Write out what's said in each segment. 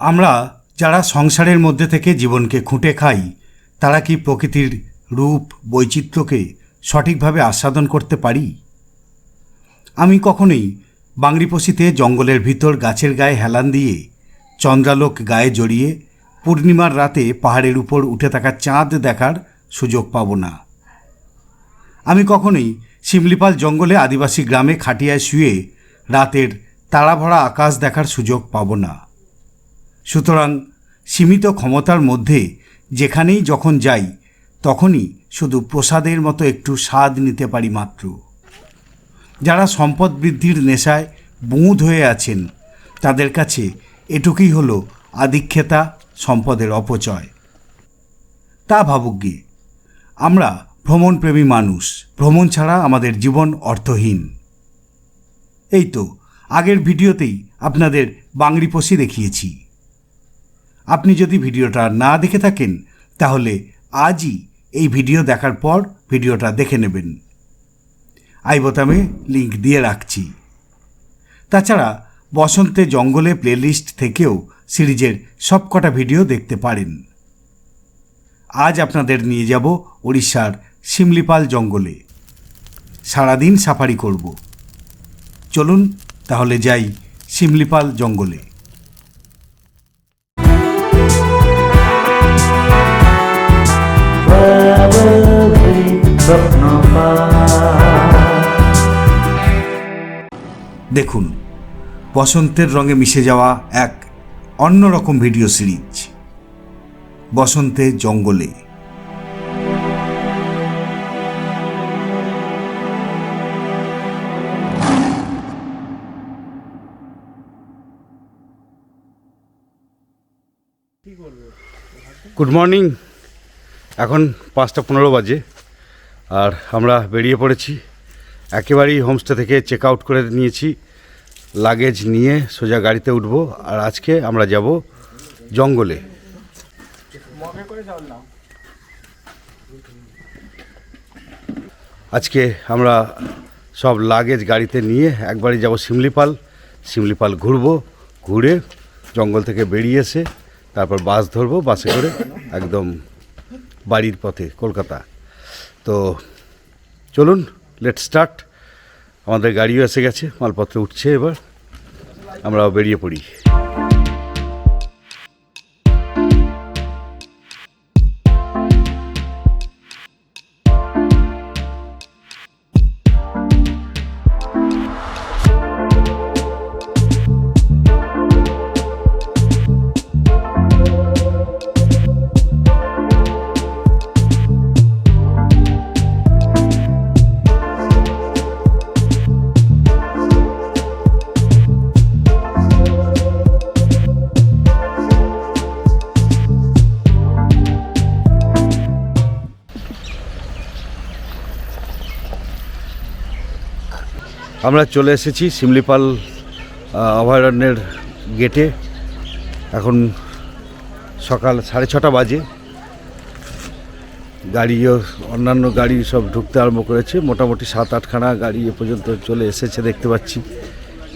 আমরা যারা সংসারের মধ্যে থেকে জীবনকে খুঁটে খাই, তারা কি প্রকৃতির রূপ বৈচিত্র্যকে সঠিকভাবে আস্বাদন করতে পারি? আমি কখনোই বাংরিপোষিতে জঙ্গলের ভিতর গাছের গায়ে হেলান দিয়ে, চন্দ্রালোক গায়ে জড়িয়ে, পূর্ণিমার রাতে পাহাড়ের উপর উঠে থাকা চাঁদ দেখার সুযোগ পাব না। আমি কখনোই শিমলিপাল জঙ্গলে আদিবাসী গ্রামে খাটিয়ায় শুয়ে রাতের তারাভরা আকাশ দেখার সুযোগ পাব না। সুতরাং সীমিত ক্ষমতার মধ্যে যেখানেই যখন যাই, তখনই শুধু প্রসাদের মতো একটু স্বাদ নিতে পারি মাত্র। যারা সম্পদ বৃদ্ধির নেশায় বুঁদ হয়ে আছেন, তাদের কাছে এটুকুই হলো আধিক্ষেতা সম্পদের অপচয়। তা ভাবুক গিয়ে আমরা ভ্রমণপ্রেমী মানুষ, ভ্রমণ ছাড়া আমাদের জীবন অর্থহীন। এই তো, আগের ভিডিওতেই আপনাদের বাংরিপোষি দেখিয়েছি। আপনি যদি ভিডিওটা না দেখে থাকেন, তাহলে আজই এই ভিডিও দেখার পর ভিডিওটা দেখে নেবেন। আই বোতামে লিঙ্ক দিয়ে রাখছি। তাছাড়া বসন্তে জঙ্গলে প্লেলিস্ট থেকেও সিরিজের সবকটা ভিডিও দেখতে পারেন। আজ আপনাদের নিয়ে যাব উড়িষ্যার শিমলিপাল জঙ্গলে। সারাদিন সাফারি করব। চলুন তাহলে যাই শিমলিপাল জঙ্গলে। দেখুন, বসন্তের রঙে মিশে যাওয়া এক অন্যরকম ভিডিও সিরিজ, বসন্তে জঙ্গলে। গুড মর্নিং এখন পাঁচটা পনেরো বাজে। আর আমরা বেরিয়ে পড়েছি। একেবারেই হোমস্টে থেকে চেক আউট করে নিয়েছি। লাগেজ নিয়ে সোজা গাড়িতে উঠব আর আজকে আমরা যাব জঙ্গলে। আজকে আমরা সব লাগেজ গাড়িতে নিয়ে একবারই যাব শিমলিপাল। শিমলিপাল ঘুরবো, ঘুরে জঙ্গল থেকে বেরিয়ে এসে তারপর বাস ধরবো, বাসে করে একদম বাড়ির পথে, কলকাতা। তো চলুন লেট স্টার্ট আমাদের গাড়িও এসে গেছে মালপত্র উঠছে এবার। আমরাও বেরিয়ে পড়ি। আমরা চলে এসেছি শিমলিপাল অভয়ারণ্যের গেটে। এখন সকাল সাড়ে ছটা বাজে। গাড়িও অন্যান্য গাড়ি সব ঢুকতে আরম্ভ করেছে। মোটামুটি সাত আটখানা গাড়ি এ পর্যন্ত চলে এসেছে দেখতে পাচ্ছি।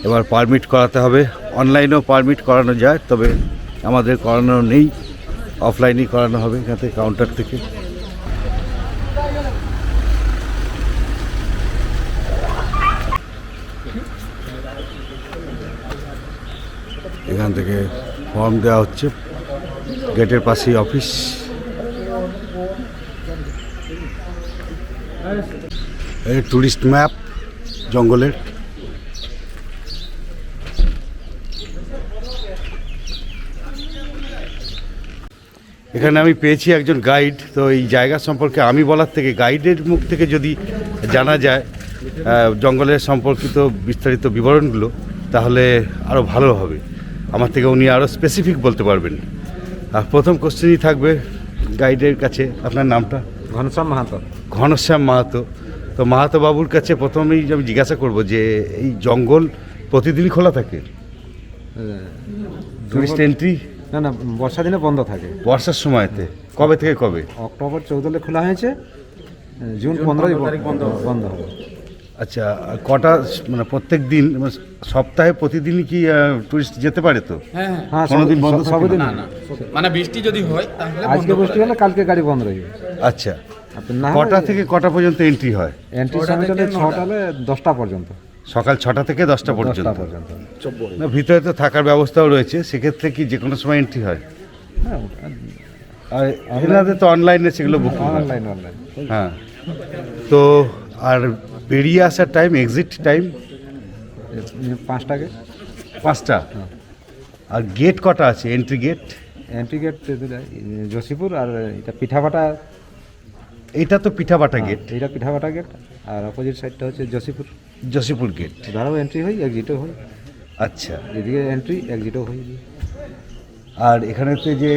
এবার পারমিট করাতে হবে। অনলাইনেও পারমিট করানো যায়, তবে আমাদের করানো নেই। অফলাইনেই করানো হবে এখান থেকে কাউন্টার থেকে এখান থেকে ফর্ম দেওয়া হচ্ছে। গেটের পাশেই অফিস। এই টুরিস্ট ম্যাপ, জঙ্গলের। এখানে আমি পেয়েছি একজন গাইড। তো এই জায়গা সম্পর্কে আমি বলার থেকে, গাইডের মুখ থেকে যদি জানা যায় জঙ্গলের সম্পর্কিত বিস্তারিত বিবরণগুলো, তাহলে আরও ভালো হবে। আমার থেকে উনি আরও স্পেসিফিক বলতে পারবেন। আর প্রথম কোশ্চেনই থাকবে গাইডের কাছে। আপনার নামটা? ঘনশ্যাম মাহাতো। ঘনশ্যাম মাহাতো। তো মাহাতো বাবুর কাছে প্রথমেই আমি জিজ্ঞাসা করব যে এই জঙ্গল প্রতিদিনই খোলা থাকে? টুরিস্ট এন্ট্রি না না বর্ষা দিনে বন্ধ থাকে। বর্ষার সময়তে। কবে থেকে কবে? অক্টোবর চৌদলে খোলা হয়েছে। জুন পনেরোই বন্ধ বন্ধ হবে। আচ্ছা আর কটা মানে প্রত্যেক দিন মানে সপ্তাহে প্রতিদিনই কি টুরিস্ট যেতে পারে তো? হ্যাঁ হ্যাঁ। হ্যাঁ কোনোদিন বন্ধ সবদিন না না। মানে বৃষ্টি যদি হয় তাহলে আজকে বৃষ্টি হলে কালকে গাড়ি বন্ধ রইবে আচ্ছা। আর না কটা থেকে কটা পর্যন্ত এন্ট্রি হয়? এন্ট্রি সময় ছটা দশটা পর্যন্ত। সকাল ছটা থেকে দশটা পর্যন্ত। পর্যন্ত। না ভিতরে তো থাকার ব্যবস্থাও রয়েছে সেক্ষেত্রে কি যে কোনো সময় এন্ট্রি হয়? হ্যাঁ আর এনাদের তো অনলাইনে সেগুলো বুকিং হয় অনলাইন অনলাইন হ্যাঁ। তো আর বেরিয়ে আসার টাইম এক্সিট টাইম পাঁচটাকে। পাঁচটা? আর গেট কটা আছে? Entry gate entry gate Jashipur আর এটা পিঠাভাটা। এইটা তো পিঠাবাটা গেট এইটা পিঠাভাটা গেট আর অপোজিট সাইডটা হচ্ছে জসিপুর জসিপুর গেট ধরাও এন্ট্রি হয় এক্সিটও হয়। আচ্ছা। এদিকে এন্ট্রি এক্সিটও হয়। আর এখানেতে যে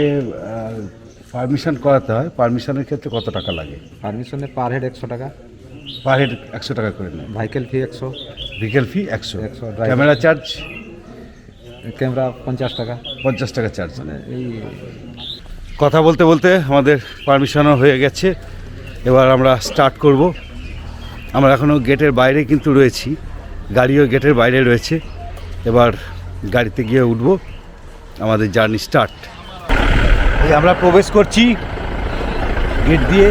পারমিশন করাতে হয় পারমিশনের ক্ষেত্রে কত টাকা লাগে? পারমিশনে পার হেড একশো টাকা। পার হেড একশো টাকা করে নেয়। ভাইকেল ফি একশো। ভিকেল ফি একশো। 100, driver। ক্যামেরা চার্জ ক্যামেরা পঞ্চাশ টাকা। পঞ্চাশ টাকা চার্জ মানে এই কথা বলতে বলতে আমাদের পারমিশনও হয়ে গেছে। এবার আমরা স্টার্ট করব। আমরা এখনও গেটের বাইরে কিন্তু রয়েছি। গাড়িও গেটের বাইরে রয়েছে। এবার গাড়িতে গিয়ে উঠব। আমাদের জার্নি স্টার্ট আমরা প্রবেশ করছি। গেট দিয়ে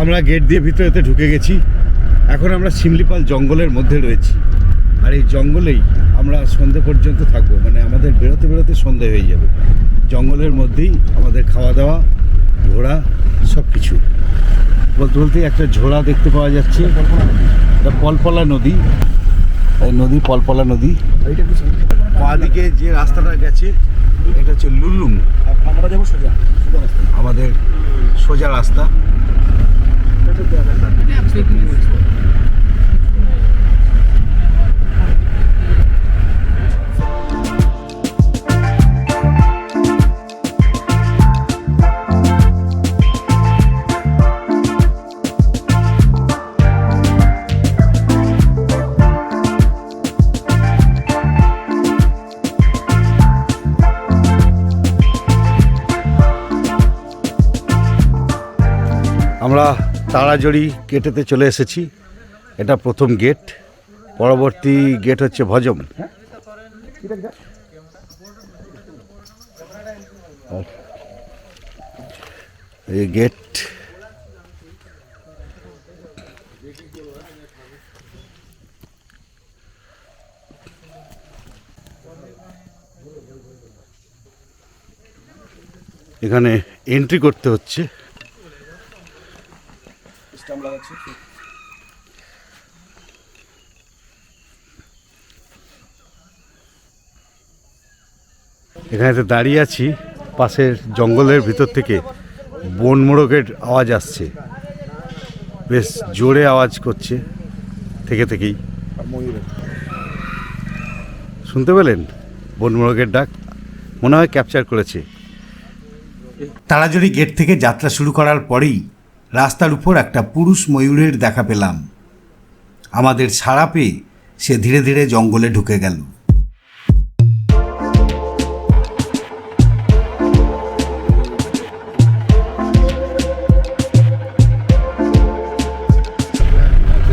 আমরা গেট দিয়ে ভিতরেতে ঢুকে গেছি। এখন আমরা শিমলিপাল জঙ্গলের মধ্যে রয়েছি। আর এই জঙ্গলেই আমরা সন্ধে পর্যন্ত থাকব। মানে আমাদের বেরোতে বেরোতে সন্ধে হয়ে যাবে। জঙ্গলের মধ্যেই আমাদের খাওয়া দাওয়া, ঘোরা সব কিছু বলতে বলতে একটা ঝোড়া দেখতে পাওয়া যাচ্ছে। এটা পলপলা নদী। নদী, পলপলা নদী। বাঁদিকে যে রাস্তাটা গেছে, এটা হচ্ছে লুলুং। আমরা যাব সোজা। আমাদের সোজা রাস্তা। তাড়াজড়ি গেটেতে চলে এসেছি। এটা প্রথম গেট। পরবর্তী গেট হচ্ছে ভজম। এই গেট। এখানে এন্ট্রি করতে হচ্ছে। এখানে তো দাঁড়িয়ে আছি পাশের জঙ্গলের ভিতর থেকে বন মোড়কের আওয়াজ আসছে। বেশ জোরে আওয়াজ করছে থেকে থেকেই। শুনতে পেলেন? বন মোড়কের ডাক মনে হয় ক্যাপচার করেছে। তাড়াজড়ি গেট থেকে যাত্রা শুরু করার পরেই রাস্তার উপর একটা পুরুষ ময়ূরের দেখা পেলাম। আমাদের ছাড়া পেয়ে সে ধীরে ধীরে জঙ্গলে ঢুকে গেল।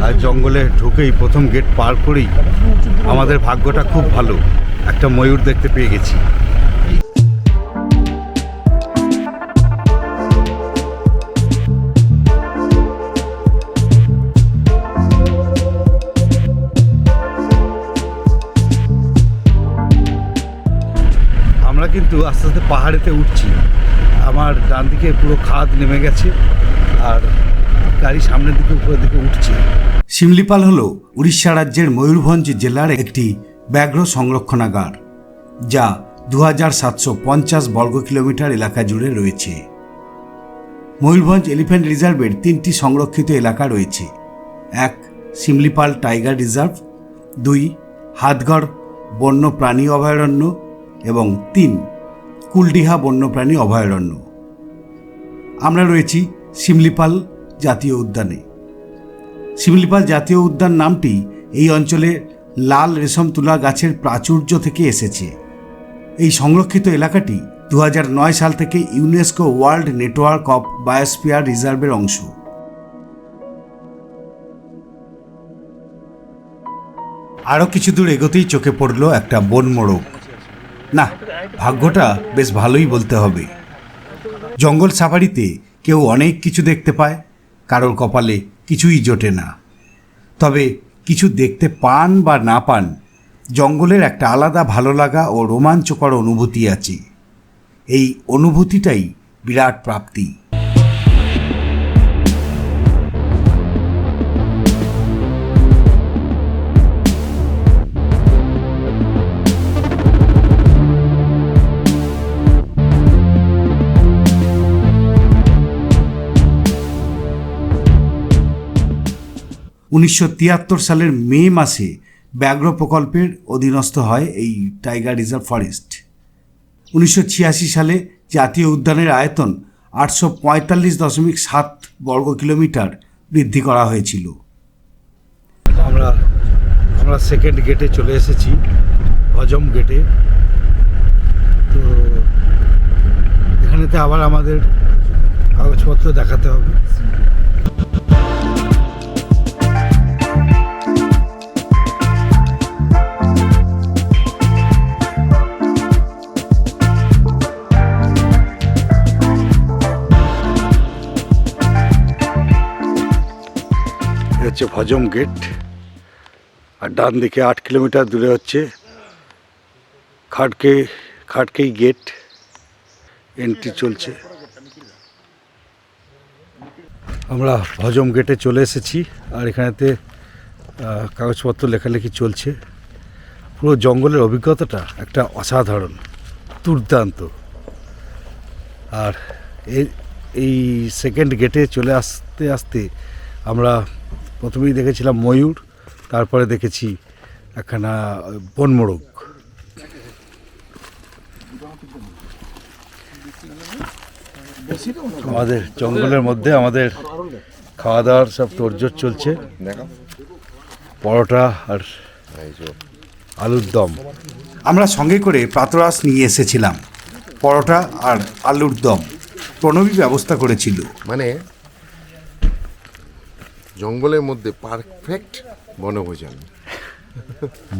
আর জঙ্গলে ঢুকেই প্রথম গেট পার করেই আমাদের ভাগ্যটা খুব ভালো। একটা ময়ূর দেখতে পেয়ে গেছি। কিন্তু আস্তে আস্তে পাহাড়েতে উঠছি। আমার ডান দিকে পুরো খাদ নেমে গেছে আর গাড়ি সামনের দিকে, উপরের দিকে উঠছে। শিমলিপাল হল উড়িষ্যা রাজ্যের ময়ূরভঞ্জ জেলার একটি ব্যাঘ্র সংরক্ষণাগার, যা দু হাজার সাতশো পঞ্চাশ বর্গ কিলোমিটার এলাকা জুড়ে রয়েছে। ময়ূরভঞ্জ এলিফ্যান্ট রিজার্ভের তিনটি সংরক্ষিত এলাকা রয়েছে। এক, শিমলিপাল টাইগার রিজার্ভ। দুই হাতগড় বন্য প্রাণী অভয়ারণ্য। এবং তিন, কুলডিহা বন্যপ্রাণী অভয়ারণ্য। আমরা রয়েছি শিমলিপাল জাতীয় উদ্যানে। শিমলিপাল জাতীয় উদ্যান নামটি এই অঞ্চলে লাল রেশম তুলা গাছের প্রাচুর্য থেকে এসেছে। এই সংরক্ষিত এলাকাটি দু সাল থেকে UNESCO world network of biosphere রিজার্ভের অংশ। আরও কিছু দূর এগোতেই চোখে পড়ল একটা বন মোড়ক না, ভাগ্যটা বেশ ভালোই বলতে হবে। জঙ্গল সাফারিতে কেউ অনেক কিছু দেখতে পায়, কারোর কপালে কিছুই জোটে না। তবে কিছু দেখতে পান বা না পান, জঙ্গলের একটা আলাদা ভালো লাগা ও রোমাঞ্চকর অনুভূতি আছে। এই অনুভূতিটাই বিরাট প্রাপ্তি। উনিশশো তিয়াত্তর সালের মে মাসে ব্যাঘ্র প্রকল্পের অধীনস্থ হয় এই টাইগার রিজার্ভ ফরেস্ট। উনিশশো ছিয়াশি সালে জাতীয় উদ্যানের আয়তন আটশো পঁয়তাল্লিশ দশমিক সাত বর্গ কিলোমিটার বৃদ্ধি করা হয়েছিল। আমরা আমরা সেকেন্ড গেটে চলে এসেছি, হজম গেটে তো এখানেতে আবার আমাদের কাগজপত্র দেখাতে হবে। হচ্ছে ভজম গেট। আর ডান দিকে আট কিলোমিটার দূরে হচ্ছে খাটকে, খাটকেই গেট। এন্ট্রি চলছে। আমরা ভজম গেটে চলে এসেছি আর এখানেতে কাগজপত্র লেখালেখি চলছে। পুরো জঙ্গলের অভিজ্ঞতাটা একটা অসাধারণ, দুর্দান্ত। আর এই সেকেন্ড গেটে চলে আসতে আসতে আমরা প্রথমেই দেখেছিলাম ময়ূর তারপরে দেখেছি একখানা বনমোরগ। আমাদের জঙ্গলের মধ্যে আমাদের খাওয়া দাওয়ার সব তোড়জোড় চলছে। পরোটা আর আলুর দম। আমরা সঙ্গে করে প্রাতরাস নিয়ে এসেছিলাম। পরোটা আর আলুর দম। প্রণবী ব্যবস্থা করেছিল। মানে জঙ্গলের মধ্যে পারফেক্ট বনভোজন।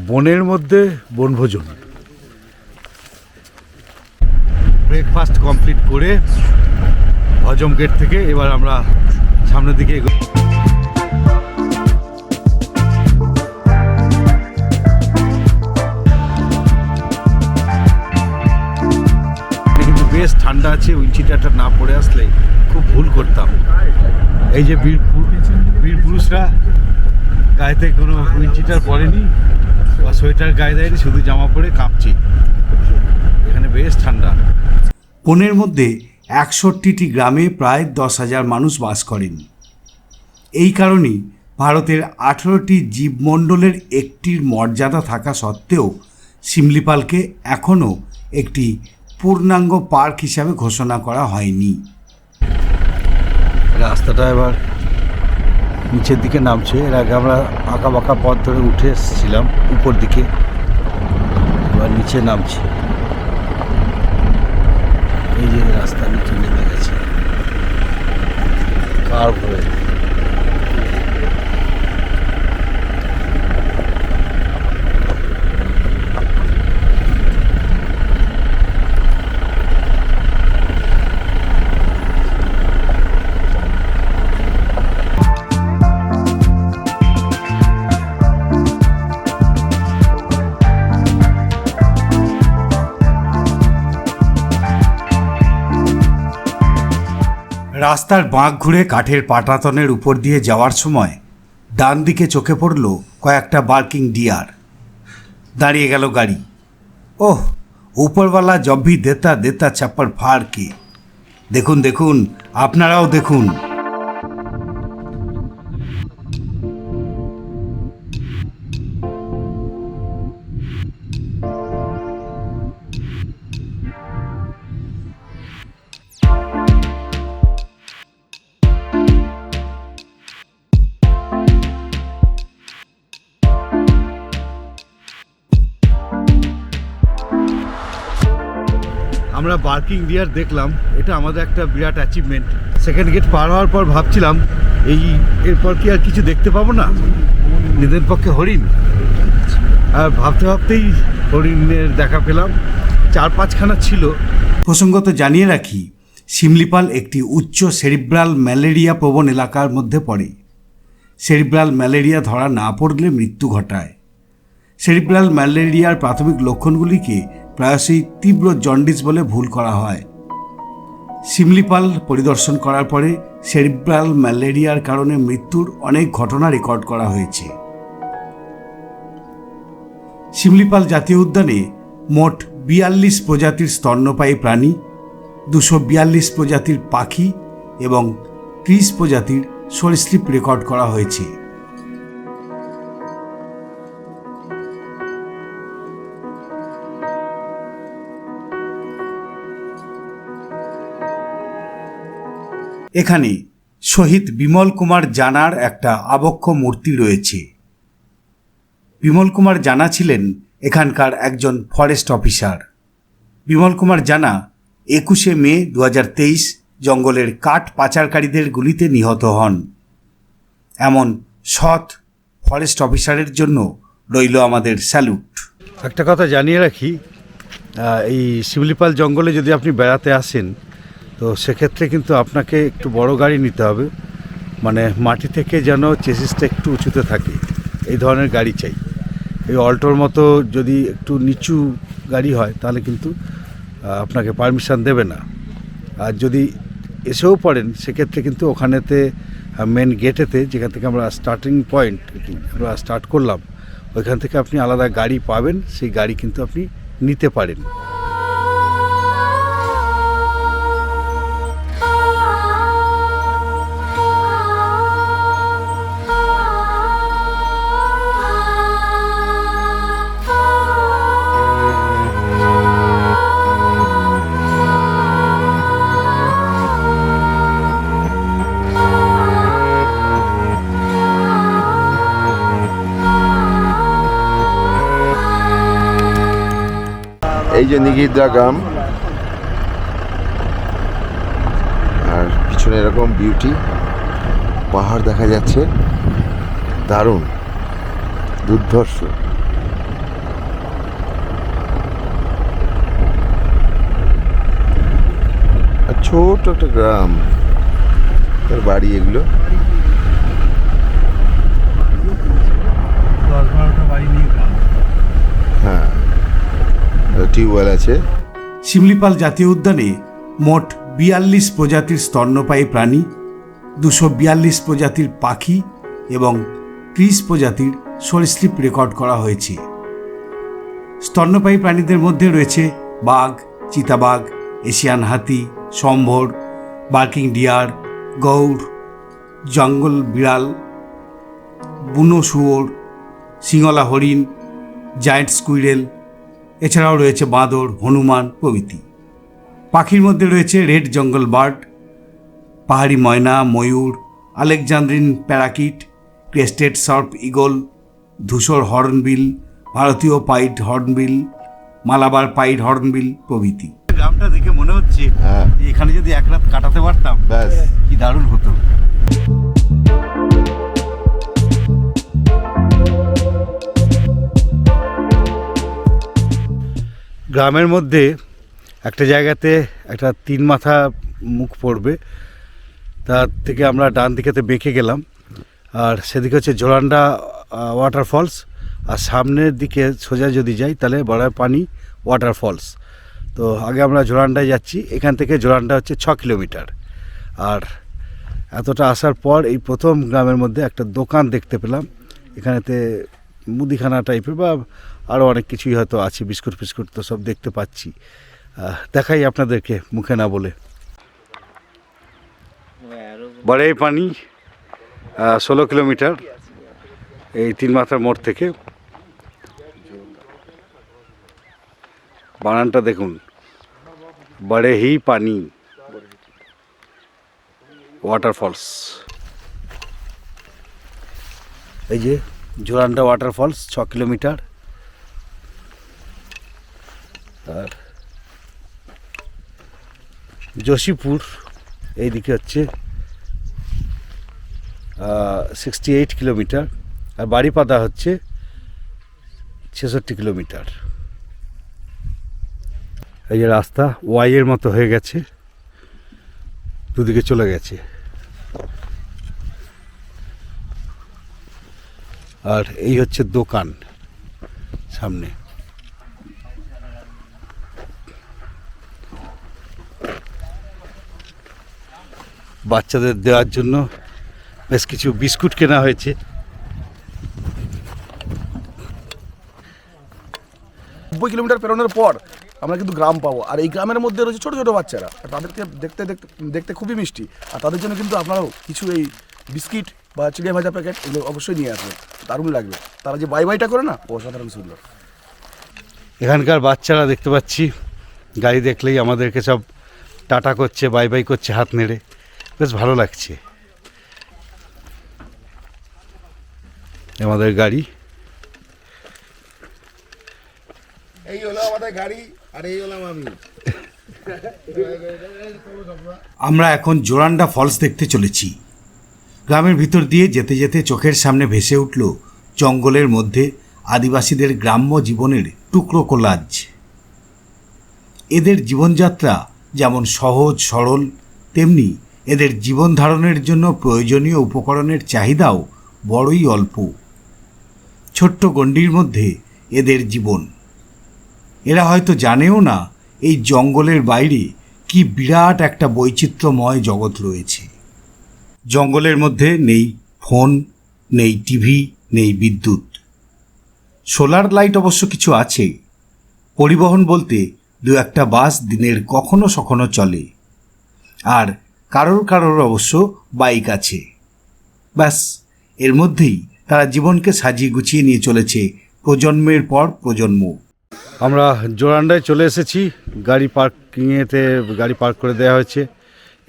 বনের মধ্যে বনভোজন। ব্রেকফাস্ট কমপ্লিট করে হজম গেট থেকে এবার আমরা সামনের দিকে এগো কিন্তু বেশ ঠান্ডা আছে উইঞ্চিটাটা না পড়ে আসলে খুব ভুল করতাম। এই যে বীর পু- বীর পুরুষরা গায়েতে কোনো উইঞ্চিটার পরেনি বা সোয়েটার গায়ে দেয়নি শুধু জামা পরে কাঁপছি। এখানে বেশ ঠান্ডা। বনের মধ্যে একষট্টিটি গ্রামে প্রায় দশ হাজার মানুষ বাস করেন। এই কারণেই ভারতের আঠেরোটি জীবমণ্ডলের একটির মর্যাদা থাকা সত্ত্বেও শিমলিপালকে এখনও একটি পূর্ণাঙ্গ পার্ক হিসাবে ঘোষণা করা হয়নি। রাস্তাটা এবার নিচের দিকে নামছে। এর আগে আমরা আঁকা বাঁকা পথ ধরে উঠে এসেছিলাম উপর দিকে। এবার নিচে নামছে। এই যে রাস্তা নিচে নেমে গেছে। কার হয়ে রাস্তার বাঁক ঘুরে কাঠের পাটাতনের উপর দিয়ে যাওয়ার সময় ডান দিকে চোখে পড়ল কয়েকটা বার্কিং ডিয়ার। দাঁড়িয়ে গেল গাড়ি। ওহ, উপরওয়ালা জব্বি দেতা দেতা চাপ্পার ফাড় কে দেখুন দেখুন, আপনারাও দেখুন। বার্কিং ডিয়ার দেখলাম, এটা আমাদের একটা বিরাট অ্যাচিভমেন্ট সেকেন্ড গেট পার হওয়ার পর ভাবছিলাম, এই এরপর কি আর কিছু দেখতে পাবো না? নিজের পক্ষে হরিণ। আর ভাবতে ভাবতেই হরিণের দেখা পেলাম। চার পাঁচখানা ছিল। প্রসঙ্গত জানিয়ে রাখি, শিমলিপাল একটি উচ্চ সেরিব্রাল ম্যালেরিয়া প্রবণ এলাকার মধ্যে পড়ে। সেরিব্রাল ম্যালেরিয়া ধরা না পড়লে মৃত্যু ঘটায়। সেরিব্রাল ম্যালেরিয়ার প্রাথমিক লক্ষণগুলিকে প্রায়শই তীব্র জন্ডিস বলে ভুল করা হয়। সিমলিপাল পরিদর্শন করার পরে সেরিব্রাল ম্যালেরিয়ার কারণে মৃত্যুর অনেক ঘটনা রেকর্ড করা হয়েছে। শিমলিপাল জাতীয় উদ্যানে মোট বিয়াল্লিশ প্রজাতির স্তন্যপায়ী প্রাণী, দুশো বিয়াল্লিশ প্রজাতির পাখি এবং ত্রিশ প্রজাতির সরীসৃপ রেকর্ড করা হয়েছে। এখানে শহীদ বিমল কুমার জানার একটা আবক্ষ মূর্তি রয়েছে। বিমল কুমার জানা ছিলেন এখানকার একজন ফরেস্ট অফিসার। বিমল কুমার জানা একুশে মে দু হাজার তেইশ জঙ্গলের কাঠ পাচারকারীদের গুলিতে নিহত হন। এমন সৎ ফরেস্ট অফিসারের জন্য রইল আমাদের স্যালুট। একটা কথা জানিয়ে রাখি এই শিমলিপাল জঙ্গলে যদি আপনি বেড়াতে আসেন তো সেক্ষেত্রে কিন্তু আপনাকে একটু বড় গাড়ি নিতে হবে। মানে মাটি থেকে যেন চেসিসটা একটু উঁচুতে থাকে। এই ধরনের গাড়ি চাই। এই অল্টোর মতো যদি একটু নিচু গাড়ি হয়, তাহলে কিন্তু আপনাকে পারমিশন দেবে না। আর যদি এসেও পড়েন, সেক্ষেত্রে কিন্তু ওখানেতে মেন গেটেতে যেখান থেকে আমরা স্টার্টিং পয়েন্ট আমরা স্টার্ট করলাম, ওইখান থেকে আপনি আলাদা গাড়ি পাবেন। সেই গাড়ি কিন্তু আপনি নিতে পারেন। যে নিগিরদা গ্রাম। আর পিছনে এরকম বিউটি পাহাড় দেখা যাচ্ছে। দারুণ দুর্ধর্ষ। আর ছোট একটা গ্রাম তার বাড়ি এগুলো। হ্যাঁ। টিউবওয়েল আছে। শিমলিপাল জাতীয় উদ্যানে মোট বিয়াল্লিশ প্রজাতির স্তন্যপায়ী প্রাণী, দুশো বিয়াল্লিশ প্রজাতির পাখি এবং ত্রিশ প্রজাতির সরীসৃপ রেকর্ড করা হয়েছে। স্তন্যপায়ী প্রাণীদের মধ্যে রয়েছে বাঘ, চিতাবাঘ, এশিয়ান হাতি, সম্ভর, বার্কিং ডিয়ার, গৌড়, জঙ্গল বিড়াল, বুনো শুয়োর সিংহলা হরিণ, জায়েন্ট স্কুইরেল এছাড়াও রয়েছে বাঁদর হনুমান প্রভৃতি। পাখির মধ্যে রয়েছে রেড জঙ্গল বার্ড পাহাড়ি ময়না ময়ূর Alexandrine parakeet crested serpent eagle ধূসর হর্নবিল ভারতীয় pied hornbill Malabar pied hornbill প্রভৃতি। গ্রামটা দেখে মনে হচ্ছে হ্যাঁ। যে এখানে যদি এক রাত কাটাতে পারতাম কি দারুণ হতো। গ্রামের মধ্যে একটা জায়গাতে একটা তিন মাথা মুখ পড়বে। তার থেকে আমরা ডান দিকেতে বেঁকে গেলাম। আর সেদিকে হচ্ছে জোরান্ডা ওয়াটারফলস আর সামনের দিকে সোজা যদি যাই, তাহলে বড় পানি ওয়াটারফলস তো আগে আমরা জোরান্ডায় যাচ্ছি। এখান থেকে জোরান্ডা হচ্ছে ছ কিলোমিটার। আর এতটা আসার পর এই প্রথম গ্রামের মধ্যে একটা দোকান দেখতে পেলাম। এখানেতে মুদিখানা টাইপের বা আরও অনেক কিছুই হয়তো আছে, বিস্কুট ফিস্কুট তো সব দেখতে পাচ্ছি। দেখাই আপনাদেরকে মুখে না বলে। বড় পানি ষোলো কিলোমিটার, এই তিন মাথার মোড় থেকে। বানানটা দেখুন। বড়ে হি পানি। ওয়াটারফলস এই যে জোরান্ডা ওয়াটারফলস ছ কিলোমিটার। আর যোশীপুর, এইদিকে হচ্ছে সিক্সটি এইট কিলোমিটার আর বাড়িপাদা হচ্ছে ছেষট্টি কিলোমিটার এই যে রাস্তা ওয়াইয়ের মতো হয়ে গেছে, দুদিকে চলে গেছে। আর এই হচ্ছে দোকান সামনে। বাচ্চাদের দেওয়ার জন্য বেশ কিছু বিস্কুট কেনা হয়েছে। নব্বই কিলোমিটার পেরোনোর পর আমরা কিন্তু গ্রাম পাবো। আর এই গ্রামের মধ্যে রয়েছে ছোটো ছোটো বাচ্চারা। আর তাদেরকে দেখতে দেখতে দেখতে খুবই মিষ্টি। আর তাদের জন্য কিন্তু আপনারাও কিছু এই বিস্কিট বা চিড়িয়া ভাজা প্যাকেট এগুলো অবশ্যই নিয়ে আসবেন। দারুণ লাগবে। তারা যে বাই বাইটা করে না অসাধারণ সুন্দর। এখানকার বাচ্চারা দেখতে পাচ্ছি গাড়ি দেখলেই আমাদেরকে সব টাটা করছে বাই বাই করছে হাত নেড়ে। বেশ ভালো লাগছে। আমাদের গাড়ি। এই হলো আমাদের গাড়ি আর এই হলাম আমি। আমরা এখন জোরান্ডা ফলস দেখতে চলেছি। গ্রামের ভিতর দিয়ে যেতে যেতে চোখের সামনে ভেসে উঠল জঙ্গলের মধ্যে আদিবাসীদের গ্রাম্য জীবনের টুকরো কোলাজ। এদের জীবনযাত্রা যেমন সহজ সরল তেমনি এদের জীবন ধারণের জন্য প্রয়োজনীয় উপকরণের চাহিদাও বড়ই অল্প। ছোট্ট গণ্ডির মধ্যে এদের জীবন। এরা হয়তো জানেও না এই জঙ্গলের বাইরে কি বিরাট একটা বৈচিত্র্যময় জগৎ রয়েছে। জঙ্গলের মধ্যে নেই ফোন, নেই টিভি, নেই বিদ্যুৎ। সোলার লাইট অবশ্য কিছু আছে। পরিবহন বলতে দু একটা বাস দিনের কখনো সখনো চলে। আর কারোর কারোর অবশ্য বাইক আছে। ব্যাস, এর মধ্যেই তারা জীবনকে সাজিয়ে গুছিয়ে নিয়ে চলেছে প্রজন্মের পর প্রজন্ম। আমরা জোরান্ডায় চলে এসেছি। গাড়ি পার্কিংয়েতে গাড়ি পার্ক করে দেওয়া হয়েছে।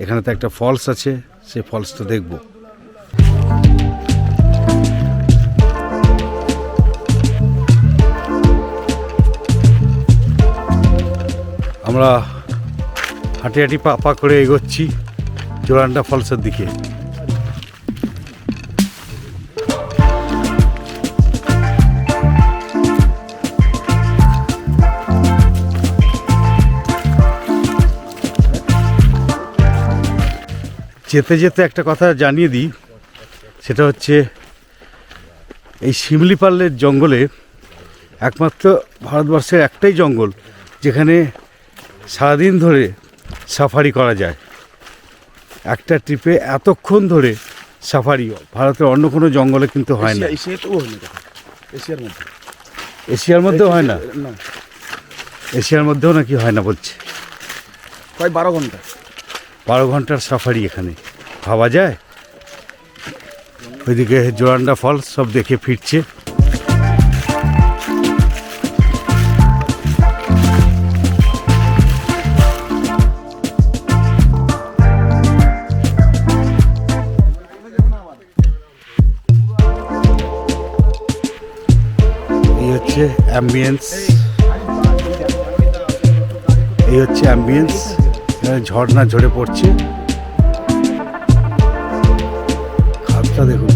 এখানে তো একটা ফলস আছে, সেই ফলসটা দেখব। আমরা হাঁটি হাঁটি পা পা করে এগোচ্ছি। জোরান্ডা ফলসের দিকে। যেতে যেতে একটা কথা জানিয়ে দিই, সেটা হচ্ছে এই শিমলিপালের জঙ্গলে একমাত্র ভারতবর্ষের একটাই জঙ্গল, যেখানে সারাদিন ধরে সাফারি করা যায়। একটা ট্রিপে এতক্ষণ ধরে সাফারি ভারতের অন্য কোনো জঙ্গলে কিন্তু হয় না। এশিয়ার মধ্যে। এশিয়ার মধ্যেও হয় না? না। এশিয়ার মধ্যেও নাকি হয় না বলছে? প্রায় বারো ঘণ্টা। বারো ঘণ্টার সাফারি এখানে। ভাবা যায়? ওইদিকে জোরান্ডা ফলস সব দেখে ফিরছে। অ্যাম্বিয়েন্স এই হচ্ছে অ্যাম্বিয়েন্স ঝর্ণা ঝরে পড়ছে। খাতটা দেখুন।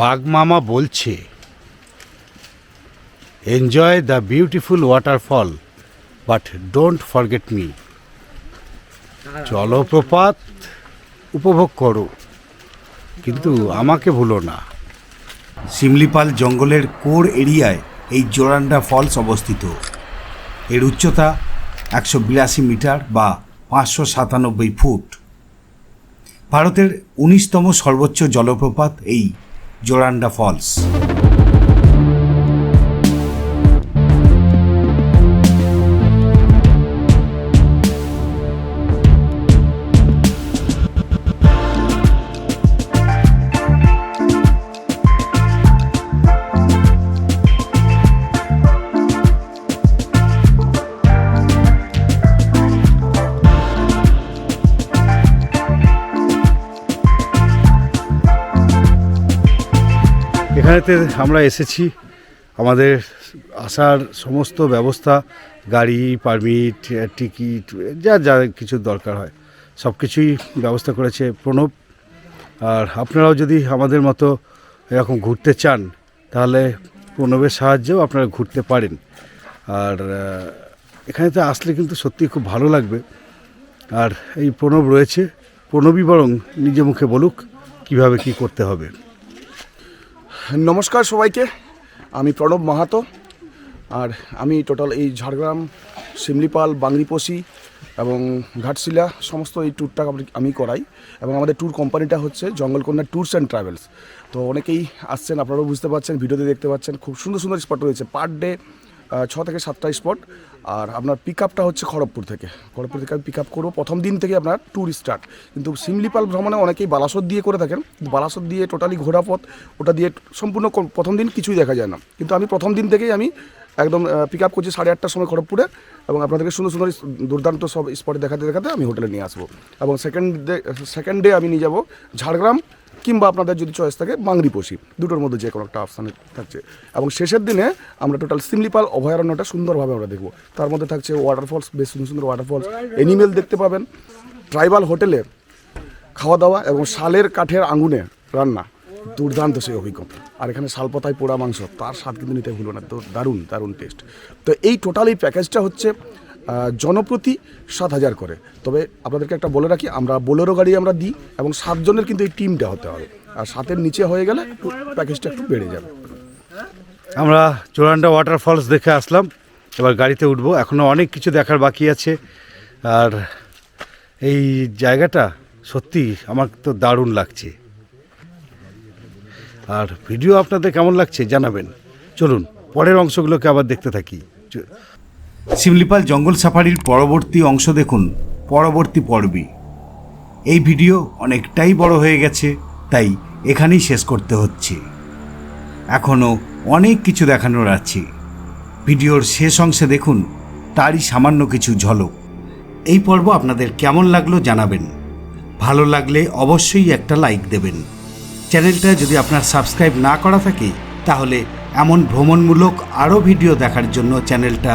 বাঘমামা বলছে enjoy the beautiful waterfall but don't forget me জলপ্রপাত উপভোগ করো, কিন্তু আমাকে ভুলো না। শিমলিপাল জঙ্গলের কোর এরিয়ায় এই জোরান্ডা ফলস অবস্থিত। এর উচ্চতা একশো বিরাশি মিটার বা পাঁচশো সাতানব্বই ফুট। ভারতের উনিশতম সর্বোচ্চ জলপ্রপাত এই জোরান্ডা ফলস। এখানেতে আমরা এসেছি। আমাদের আসার সমস্ত ব্যবস্থা গাড়ি পারমিট টিকিট যা যা কিছু দরকার হয় সব কিছুই ব্যবস্থা করেছে প্রণব। আর আপনারাও যদি আমাদের মতো এরকম ঘুরতে চান তাহলে প্রণবের সাহায্যেও আপনারা ঘুরতে পারেন। আর আহ, এখানেতে আসলে কিন্তু সত্যি খুব ভালো লাগবে। আর এই প্রণব রয়েছে প্রণবই বরং নিজে মুখে বলুক কীভাবে কি করতে হবে। নমস্কার সবাইকে। আমি প্রণব মাহাতো, আর আমি টোটাল এই ঝাড়গ্রাম শিমলিপাল বাংরিপসি এবং ঘাটশিলা সমস্ত এই ট্যুরটা আমি- করাই এবং আমাদের ট্যুর কোম্পানিটা হচ্ছে জঙ্গলকন্যা ট্যুরস অ্যান্ড ট্রাভেলস তো অনেকেই আসছেন, আপনারাও বুঝতে পারছেন, ভিডিওতে দেখতে পাচ্ছেন, খুব সুন্দর সুন্দর স্পট রয়েছে। পার ডে ছ থেকে সাতটা স্পট আর আপনার পিক আপটা হচ্ছে খড়গপুর থেকে। খড়গপুর থেকে আমি পিক আপ করব। প্রথম দিন থেকে আপনার ট্যুর স্টার্ট কিন্তু সিমলিপাল ভ্রমণে অনেকেই বালাসত দিয়ে করে থাকেন। কিন্তু বালাসত দিয়ে টোটালি ঘোরা পথ, ওটা দিয়ে সম্পূর্ণ প্রথম দিন কিছুই দেখা যায় না। কিন্তু আমি প্রথম দিন থেকেই আমি একদম পিক আপ করছি সাড়ে আটটার সময় খড়গপুরে এবং আপনাদেরকে সুন্দর সুন্দর দুর্দান্ত সব স্পটে দেখাতে দেখাতে আমি হোটেলে নিয়ে আসব। এবং সেকেন্ড ডে সেকেন্ড ডে আমি নিয়ে যাব ঝাড়গ্রাম কিংবা আপনাদের যদি চয়েস থাকে বাংরিপোষি দুটোর মধ্যে যে কোনো একটা অপশানে থাকছে। এবং শেষের দিনে আমরা টোটাল সিমলিপাল, অভয়ারণ্যটা সুন্দরভাবে আমরা দেখব। তার মধ্যে থাকছে ওয়াটারফলস বেশ সুন্দর সুন্দর ওয়াটারফলস এনিমেল দেখতে পাবেন। ট্রাইবাল হোটেলে খাওয়া দাওয়া এবং শালের কাঠের আঙুনে রান্না। দুর্দান্ত সেই অভিজ্ঞতা। আর এখানে শালপাতায় পোড়া মাংস, তার স্বাদ কিন্তু নিতে ভুলো না। তো দারুণ দারুণ টেস্ট তো এই টোটাল এই প্যাকেজটা হচ্ছে জনপ্রতি সাত হাজার করে। তবে আপনাদেরকে একটা বলে রাখি, আমরা বোলেরো গাড়ি আমরা দিই এবং সাতজনের কিন্তু এই টিমটা হতে হবে। আর সাতের নিচে হয়ে গেলে প্যাকেজটা একটু বেড়ে যাবে। আমরা চোরান্ডা ওয়াটারফলস দেখে আসলাম, এবার গাড়িতে উঠবো। এখনও অনেক কিছু দেখার বাকি আছে। আর এই জায়গাটা সত্যি আমার তো দারুণ লাগছে। আর ভিডিও আপনাদের কেমন লাগছে জানাবেন। চলুন, পরের অংশগুলোকে আবার দেখতে থাকি। শিমলিপাল জঙ্গল সাফারির পরবর্তী অংশ দেখুন, পরবর্তী পর্বে এই ভিডিও অনেকটাই বড় হয়ে গেছে, তাই এখানেই শেষ করতে হচ্ছে। এখনও অনেক কিছু দেখানোর আছে। ভিডিওর শেষ অংশে দেখুন, তারই সামান্য কিছু ঝলক। এই পর্ব আপনাদের কেমন লাগল জানাবেন। ভালো লাগলে অবশ্যই একটা লাইক দেবেন। চ্যানেলটা যদি আপনার সাবস্ক্রাইব না করা থাকে, তাহলে এমন ভ্রমণমূলক আরও ভিডিও দেখার জন্য চ্যানেলটা